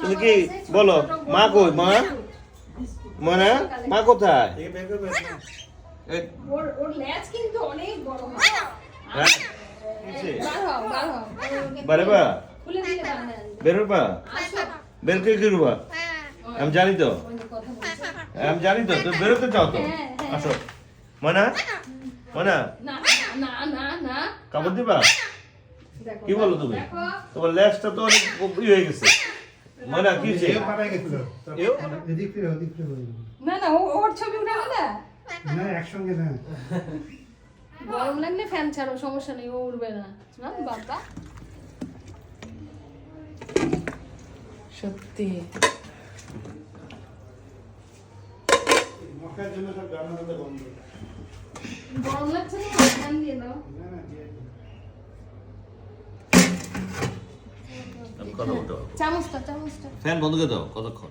তুমি কি বলো মা কই মা? মা না মা কোথায়? এই, ওর ওর ল্যাজ কিন্তু অনেক বড় হয়। আমি জানি তো। আমি জানি তো তুমি বেরোতে চাও তো। হ্যাঁ, হ্যাঁ। আসো। মানা? মানা না না না না। কাপড় দিবা? কি বলো তুমি? তোমার লেজটা তো অনেক ই হয়ে গেছে। মানা কি ফিরে না না ও- ওর ছবি উঠাবো না না একসঙ্গে না। গরম লাগলে ফ্যান ছাড়ো সমস্যা নেই ও উঠবে না। না বাবা। সত্যি। গরম লাগছে না? ফ্যান দিয়ে দাও না না দিয়ে দিই। আমি কথা বলতে পারব। চামচটা চামচটা। ফ্যান বন্ধ করে দাও কতক্ষণ?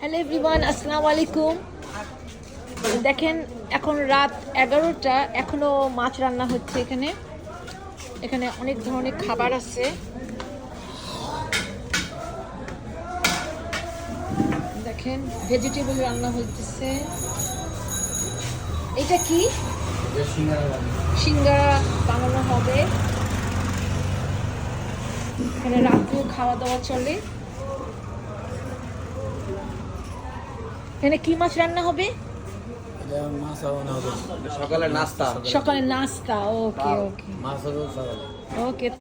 হ্যালো এভরিওয়ান আসসালামু আলাইকুম দেখেন, এখন রাত এগারোটা, এখনও মাছ রান্না হচ্ছে এখানে। এখানে অনেক ধরনের খাবার আছে। দেখেন ভেজিটেবল রান্না হচ্ছে এটা কি? সিঙ্গারা বানানো হবে। এখানে রাত্রেও খাওয়া দাওয়া চলে। এখানে কি মাছ রান্না হবে এটা মাছ হবে না হবে সকালে নাস্তা। সকালে নাস্তা ওকে ওকে। মাছ ওকে।